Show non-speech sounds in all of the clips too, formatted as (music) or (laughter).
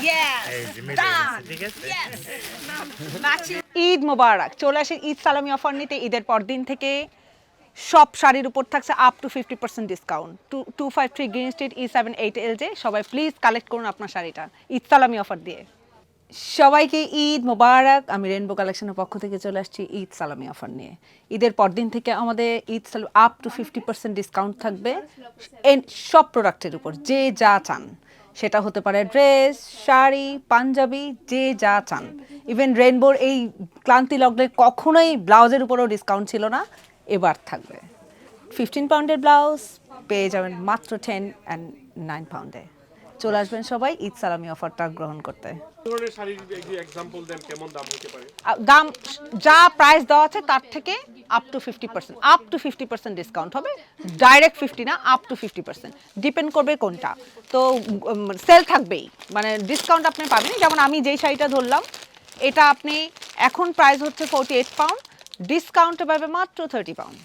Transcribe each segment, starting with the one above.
(laughs) ঈদ মোবারক চলে আসে ঈদ সালামি অফার নিতে ঈদের পর দিন থেকে সব শাড়ির উপর থাকছে up to fifty percent discount to two five three green street E seven eight L J সবাই প্লিজ কালেক্ট করুন আপনার শাড়িটা ঈদ সালামি অফার দিয়ে। সবাইকে ঈদ মোবারক আমি রেনবো কালেকশনের পক্ষ থেকে চলে আসছি ঈদ সালামি অফার নিয়ে। ঈদের পরদিন থেকে আমাদের ঈদ সালাম up to fifty percent discount থাকবে। সব প্রোডাক্টের উপর যে যা চান। সেটা হতে পারে ড্রেস, শাড়ি, পাঞ্জাবি, যে যা চান। ইভেন রেনবোর এই ক্লান্তি লগ্নে কখনোই ব্লাউজের উপরও ডিসকাউন্ট ছিল না। এবার থাকবে। ফিফটিন পাউন্ডের ব্লাউজ পেয়ে যাবেন মাত্র টেন অ্যান্ড নাইন পাউন্ডে চলে আসবেন সবাই ঈদ সালামি অফারটা গ্রহণ করতে। দাম যা প্রাইস দেওয়া আছে তার থেকে up to fifty percent up to fifty percent discount হবে ডাইরেক্ট ফিফটি না up to fifty percent depend করবে কোনটা। তো সেল থাকবেই মানে ডিসকাউন্ট আপনি পাবেন যেমন আমি যেই শাড়িটা ধরলাম এটা আপনি এখন প্রাইস হচ্ছে ফোর্টি এইট পাউন্ড ডিসকাউন্টে পাবে মাত্র থার্টি পাউন্ড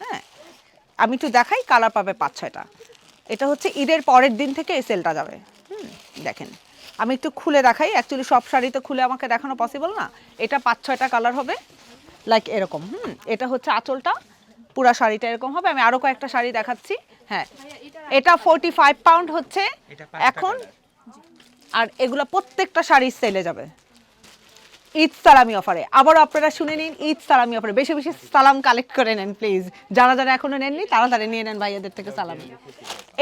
হ্যাঁ? আমি একটু দেখাই কালার পাবে পাঁচ ছয়টা এটা হচ্ছে ঈদের পরের দিন থেকে এই সেলটা যাবে। হুম দেখেন। আমি একটু খুলে দেখাই। অ্যাকচুয়ালি সব শাড়ি তো খুলে আমাকে দেখানো পসিবল না। এটা পাঁচ ছয়টা কালার হবে। লাইক এরকম হুম। এটা হচ্ছে আঁচলটা। পুরা শাড়িটা এরকম হবে। আমি আরও কয়েকটা শাড়ি দেখাচ্ছি। হ্যাঁ। এটা ফোরটি ফাইভ পাউন্ড হচ্ছে এখন। আর এগুলো প্রত্যেকটা শাড়ি সেলে যাবে। ঈদ সালামি অফারে। আবারও আপনারা শুনে নিন ঈদ সালামি অফারে। বেশি বেশি সালাম কালেক্ট করে নেন প্লিজ যারা যারা এখনও নেননি, তারা তারা নিয়ে নেন ভাইয়াদের থেকে সালামি।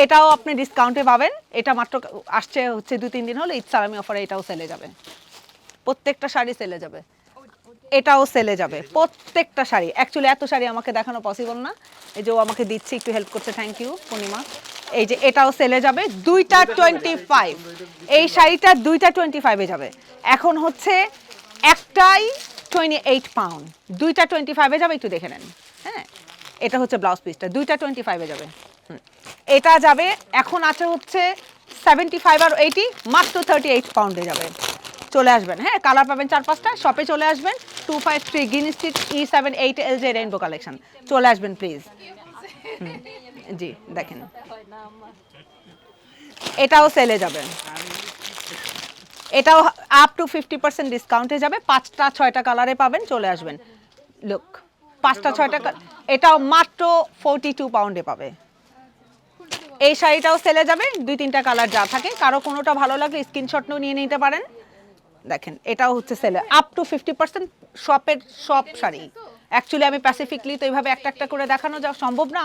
এটাও আপনি ডিসকাউন্টে পাবেন। এটা মাত্র আসছে হচ্ছে দু, তিন দিন হলো ঈদ সালামি অফারে এটাও সেলে যাবে। প্রত্যেকটা শাড়ি সেলে যাবে। এটাও সেলে যাবে। প্রত্যেকটা শাড়ি। অ্যাকচুয়ালি এত শাড়ি আমাকে দেখানো পসিবল না। এই যে ও আমাকে দিচ্ছে, একটু হেল্প করছে। Thank you Purnima. এই যে এটাও সেলে যাবে। দুইটা টোয়েন্টি ফাইভ এই শাড়িটা দুইটা টোয়েন্টি ফাইভে যাবে। এখন হচ্ছে একটাই টোয়েন্টি এইট পাউন্ড দুইটা টোয়েন্টি ফাইভে যাবে, একটু দেখে নেন। হ্যাঁ এটা হচ্ছে ব্লাউজ পিসটা দুইটা টোয়েন্টি ফাইভে যাবে। এটা যাবে, এখন আছে হচ্ছে সেভেন্টি ফাইভ আর এইটি মাত্র থার্টি এইট পাউন্ডে যাবে। চলে আসবেন হ্যাঁ কালার পাবেন চার পাঁচটা শপে চলে আসবেন। Two five three green street E seven eight L J rainbow collection চলে আসবেন প্লিজ জি, দেখেন। এটাও সেলে যাবে। এটাও আপ টু ফিফটি পার্সেন্ট ডিসকাউন্টে যাবে। পাঁচটা, ছয়টা কালারে পাবেন, চলে আসবেন। লুক পাঁচটা, ছয়টা এটাও মাত্র ফোরটি টু পাউন্ডে পাবে। এই শাড়িটাও সেলে যাবে, দুই, তিনটা কালার যা থাকে। কারও কোনোটা ভালো লাগলে স্ক্রিনশট নিয়ে নিতে পারেন। দেখেন, এটাও হচ্ছে সেলে আপ টু ফিফটি পার্সেন্ট শপের সব শাড়ি। অ্যাকচুয়ালি আমি প্যাসিফিকলি তো এইভাবে একটা একটা করে দেখানো যা সম্ভব না।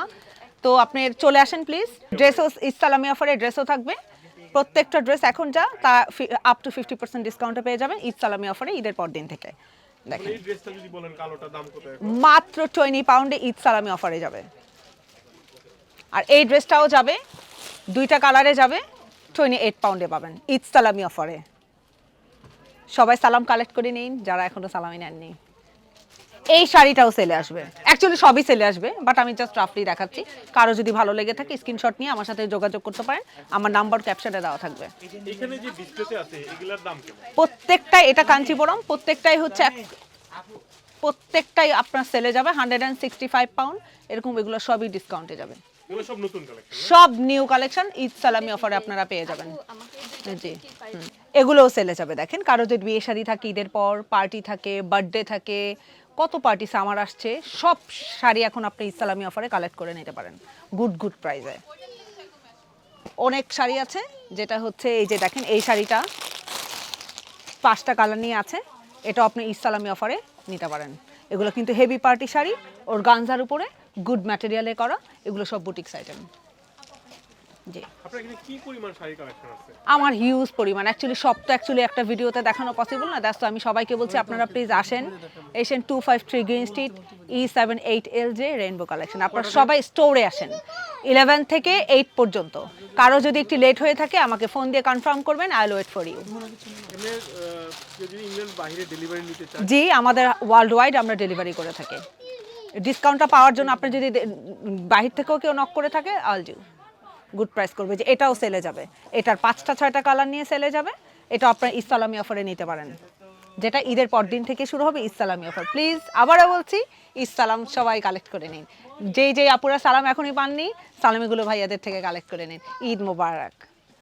তো আপনি চলে আসেন প্লিজ ড্রেসও ইসলামি অফারে ড্রেসও থাকবে। প্রত্যেকটা ড্রেস এখন যা তা আপ টু ফিফটি পার্সেন্ট ডিসকাউন্টে পেয়ে যাবেন ঈদ সালামি অফারে ঈদের পর দিন থেকে। দেখেন। এই ড্রেসটা যদি বলেন কালোটা দাম কত মাত্র টোয়েন্টি পাউন্ডে ঈদ সালামি অফারে যাবে। আর এই ড্রেসটাও যাবে দুইটা কালারে যাবে টোয়েন্টি এইট পাউন্ডে পাবেন ঈদ সালামি অফারে সবাই সালাম কালেক্ট করে নিন যারা এখনও সালামি নেননি। এই শাড়িটাও সেলে আসবে। অ্যাকচুয়ালি সবই সেলে আসবে বাট আমি জাস্ট রাফলি দেখাচ্ছি। কারও যদি ভালো লেগে থাকে স্ক্রিনশট নিয়ে আমার সাথে যোগাযোগ করতে পারেন। আমার নাম্বার ক্যাপশনে দেওয়া থাকবে। এখানে যে ডিসপ্লেতে আছে এগুলার দাম কেমন? প্রত্যেকটাই এটা কাঞ্চিপুরম প্রত্যেকটাই হচ্ছে এক- প্রত্যেকটাই আপনার সেলে যাবে hundred and sixty five pound এরকম এগুলো সবই ডিসকাউন্টে যাবে। এগুলো সব নতুন কালেকশন সব নিউ কালেকশন ঈদ সালামি অফারে আপনারা পেয়ে যাবেন। জি এগুলোও সেলে যাবে দেখেন। কারও যদি বিয়ে শাড়ি থাকে ঈদের পর পার্টি থাকে বার্থডে থাকে কত পার্টি সামার আসছে সব শাড়ি এখন আপনি ঈদ সালামি অফারে কালেক্ট করে নিতে পারেন। গুড গুড প্রাইজে অনেক শাড়ি আছে যেটা হচ্ছে এই যে দেখেন এই শাড়িটা পাঁচটা কালার নিয়ে আছে এটা আপনি ইসলামি অফারে নিতে পারেন। এগুলো কিন্তু হেভি পার্টি শাড়ি ওর গাঞ্জার উপরে গুড ম্যাটেরিয়ালে করা এগুলো সব বুটিক্স আইটেম জি। আপনার এখানে কি পরিমাণ শাড়ি কালেকশন আছে? আমার হিউজ পরিমাণ। অ্যাকচুয়ালি সব তো অ্যাকচুয়ালি একটা ভিডিওতে দেখানো পসিবল না। দ্যাটস আমি সবাইকে বলছি আপনারা প্লিজ আসেন। এসেন two five three green street E seven eight L J rainbow collection আপনারা সবাই স্টোরে আসেন। ইলেভেন থেকে এইট পর্যন্ত। কারও যদি একটু লেট হয়ে থাকে আমাকে ফোন দিয়ে কনফার্ম করবেন আই ওয়েট ফর ইউ জি আমাদের ওয়ার্ল্ড ওয়াইড আমরা ডেলিভারি করে থাকি। ডিসকাউন্টটা পাওয়ার জন্য আপনি যদি বাহির থেকেও কেউ নক করে থাকে আল ডিউ গুড প্রাইস করবে যে এটাও সেলে যাবে। এটার পাঁচটা, ছয়টা কালার নিয়ে সেলে যাবে। এটা আপনার ইসলামী অফারে নিতে পারেন। যেটা ঈদের পর দিন থেকে শুরু হবে ইসলামী অফার প্লিজ আবারও বলছি, ইসলাম সবাই কালেক্ট করে নিন। যেই যেই আপুরা সালাম এখনই পাননি, সালামিগুলো ভাইয়াদের থেকে কালেক্ট করে নিন। ঈদ মোবারক।